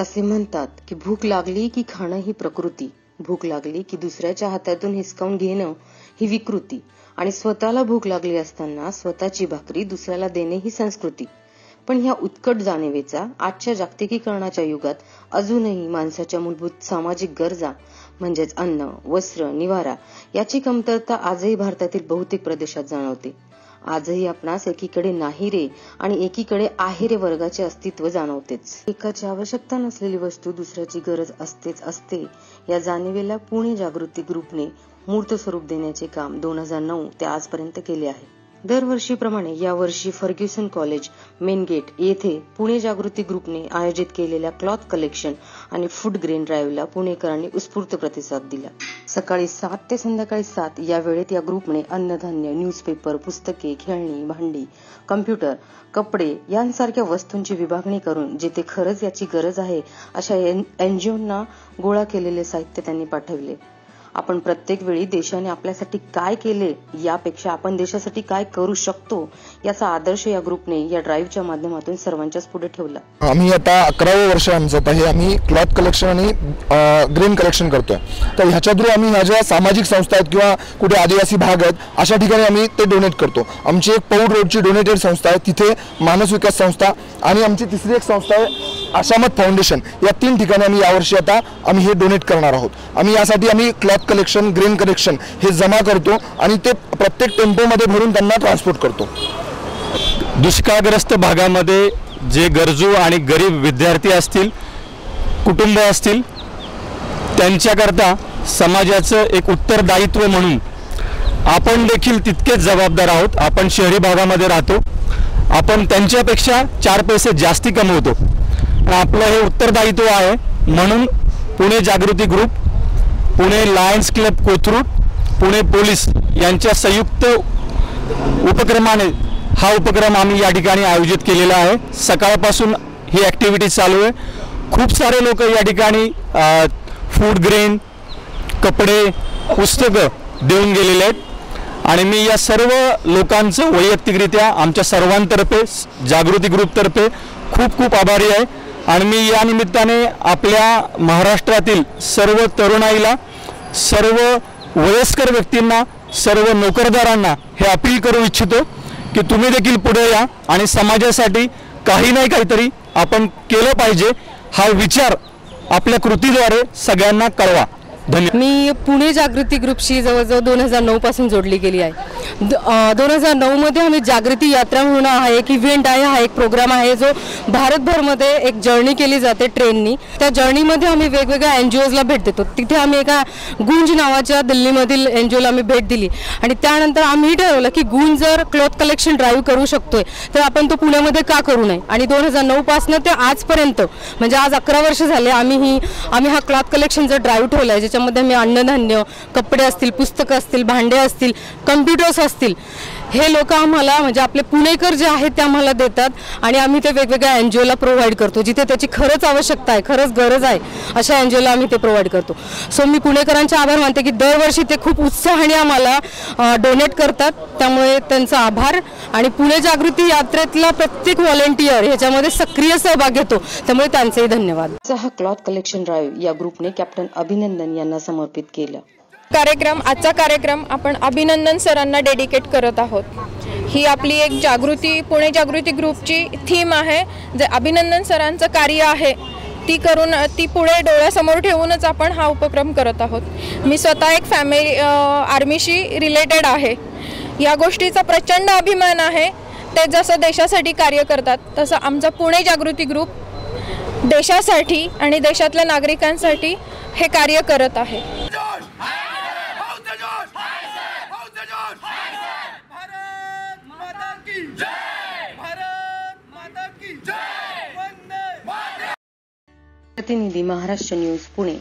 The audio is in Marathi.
असे म्हणतात की भूक लागली की खाणं ही प्रकृती. भूक लागली की दुसऱ्याच्या हातातून हिसकावून घेणं ही विकृती. आणि स्वतःला भूक लागली असताना स्वतःची भाकरी दुसऱ्याला देणे ही संस्कृती. पण ह्या उत्कट जाणीवेचा आजच्या जागतिकीकरणाच्या युगात अजूनही माणसाच्या मूलभूत सामाजिक गरजा म्हणजेच अन्न वस्त्र निवारा याची कमतरता आजही भारतातील बहुतेक प्रदेशात जाणवते. आजही आपणास एकीकडे नाही रे आणि एकीकडे आहे रे वर्गाचे अस्तित्व जाणवतेच. एकाची आवश्यकता नसलेली वस्तू दुसऱ्याची गरज असतेच असते. या जाणीवेला पुणे जागृती ग्रुपने मूर्त स्वरूप देण्याचे काम दोन हजार नऊ ते आजपर्यंत केले आहे. दरवर्षीप्रमाणे यावर्षी फर्ग्युसन कॉलेज मेन गेट येथे पुणे जागृती ग्रुपने आयोजित केलेल्या क्लॉथ कलेक्शन आणि फूड ग्रेन ड्राईव्हला पुणेकरांनी उत्स्फूर्त प्रतिसाद दिला. सकाळी सात ते संध्याकाळी सात या वेळेत या ग्रुपने अन्नधान्य न्यूजपेपर पुस्तके खेळणी भांडी कम्प्युटर कपडे यांसारख्या वस्तूंची विभागणी करून जिथे खरंच याची गरज आहे अशा एनजीओंना गोळा केलेले साहित्य त्यांनी पाठवले. आपण प्रत्येक वेळी देशाने आपल्यासाठी काय केले यापेक्षा आपण देशासाठी काय करू शकतो याचा आदर्श या ग्रुपने या ड्राईव्हच्या माध्यमातून सर्वांच्याच पुढे ठेवला. आम्ही आता अकरावं वर्ष आमचं आता हे आम्ही क्लॉथ कलेक्शन आणि ग्रीन कलेक्शन करतोय. तर ह्याच्या थ्रू आम्ही ह्या ज्या सामाजिक संस्था आहेत किंवा कुठे आदिवासी भाग आहेत अशा ठिकाणी आम्ही ते डोनेट करतो. आमची एक पौड रोडची डोनेटेड संस्था आहे तिथे मानस विकास संस्था आणि आमची तिसरी एक संस्था आहे आशामत फाउंडेशन या तीन ठिकाणी आम्ही यावर्षी आता आम्ही हे डोनेट करणार आहोत. आम्ही यासाठी आम्ही क्लॉथ कलेक्शन ग्रेन कलेक्शन हे जमा करतो आणि ते प्रत्येक टेम्पोमध्ये भरून त्यांना ट्रान्सपोर्ट करतो. दुष्काळग्रस्त भागामध्ये जे गरजू आणि गरीब विद्यार्थी असतील कुटुंब असतील त्यांच्याकरता समाजाचं एक उत्तरदायित्व म्हणून आपण देखील तितकेच जबाबदार आहोत. आपण शहरी भागामध्ये राहतो. आपण त्यांच्यापेक्षा चार पैसे जास्ती कमवतो. आपलं हे उत्तरदायित्व आहे. म्हणून Pune Jagruti group Pune Lions club Kothrud Pune police यांच्या संयुक्त उपक्रमाने हा उपक्रम आम्ही या ठिकाणी आयोजित केलेला आहे. सकाळपासून ही ॲक्टिव्हिटी चालू आहे. खूप सारे लोक या ठिकाणी फूड ग्रेन कपडे पुस्तकं देऊन गेलेले आहेत. आणि मी या सर्व लोकांचं वैयक्तिकरित्या आमच्या सर्वांतर्फे जागृती ग्रुपतर्फे खूप खूप आभारी आहे. आणि मी या निमित्ताने आपल्या महाराष्ट्रातील सर्व तरुणाईला सर्व वयस्कर व्यक्तींना सर्व नोकरदारांना हे अपील करू इच्छितो की तुम्ही देखील पुढे या आणि समाजासाठी काही नाही काहीतरी आपण केलं पाहिजे. हा विचार आपल्या कृतीद्वारे सगळ्यांना कळवा. मी पुणे जागृती ग्रुपशी जवळजवळ दोन हजार नऊ पासून जोडली गेली आहे. दोन हजार नऊ मध्ये आम्ही जागृती यात्रा म्हणून हा एक इव्हेंट आहे हा एक प्रोग्राम आहे जो भारतभरमध्ये एक जर्नी केली जाते ट्रेननी त्या जर्नीमध्ये आम्ही वेगवेगळ्या एन जी ओजला भेट देतो. तिथे आम्ही एका गुंज नावाच्या दिल्लीमधील एन जी ओला आम्ही भेट दिली. आणि त्यानंतर आम्ही ठरवलं की गुंज जर क्लॉथ कलेक्शन ड्राईव्ह करू शकतोय तर आपण तो पुण्यामध्ये का करू नये? आणि दोन हजार नऊ ते आजपर्यंत म्हणजे आज अकरा वर्ष झाले आम्ही ही आम्ही हा क्लॉथ कलेक्शन जर ड्राईव्ह ठेवला आहे ज्याच्यामध्ये मी अन्नधान्य कपडे असतील पुस्तकं असतील भांडे असतील कम्प्युटर्स असतील. हे लोक आम्हाला म्हणजे आपले पुणेकर जे आहेत ते आम्हाला देतात आणि आम्ही ते वेगवेगळ्या एन जी ओला प्रोव्हाइड करतो जिथे त्याची खरंच आवश्यकता आहे खरंच गरज आहे अशा एन जी ओला आम्ही ते प्रोव्हाइड करतो. सो मी पुणेकरांचे आभार मानते की दरवर्षी ते खूप उत्साहाने आम्हाला डोनेट करतात. त्यामुळे त्यांचा आभार. आणि पुणे जागृती यात्रेतला प्रत्येक व्हॉलेंटियर ह्याच्यामध्ये सक्रिय सहभाग घेतो. त्यामुळे त्यांचेही धन्यवाद. हा क्लॉथ कलेक्शन ड्राईव्ह या ग्रुपने कॅप्टन अभिनंदन यांना समर्पित केलं. कार्यक्रम आजचा कार्यक्रम आपण अभिनंदन सरांना डेडिकेट करत आहोत. ही आपली एक जागृती पुणे जागृती ग्रुपची थीम आहे. जे अभिनंदन सरांचं कार्य आहे ती करून ती पुढे डोळ्यासमोर ठेवूनच आपण हा उपक्रम करत आहोत. मी स्वतः एक फॅमिली आर्मीशी रिलेटेड आहे. या गोष्टीचा प्रचंड अभिमान आहे. ते जसं देशासाठी कार्य करतात तसं आमचा पुणे जागृती ग्रुप देशासाठी आणि देशातल्या नागरिकांसाठी हे कार्य करत आहे. प्रतिनिधी महाराष्ट्र न्यूज पुणे.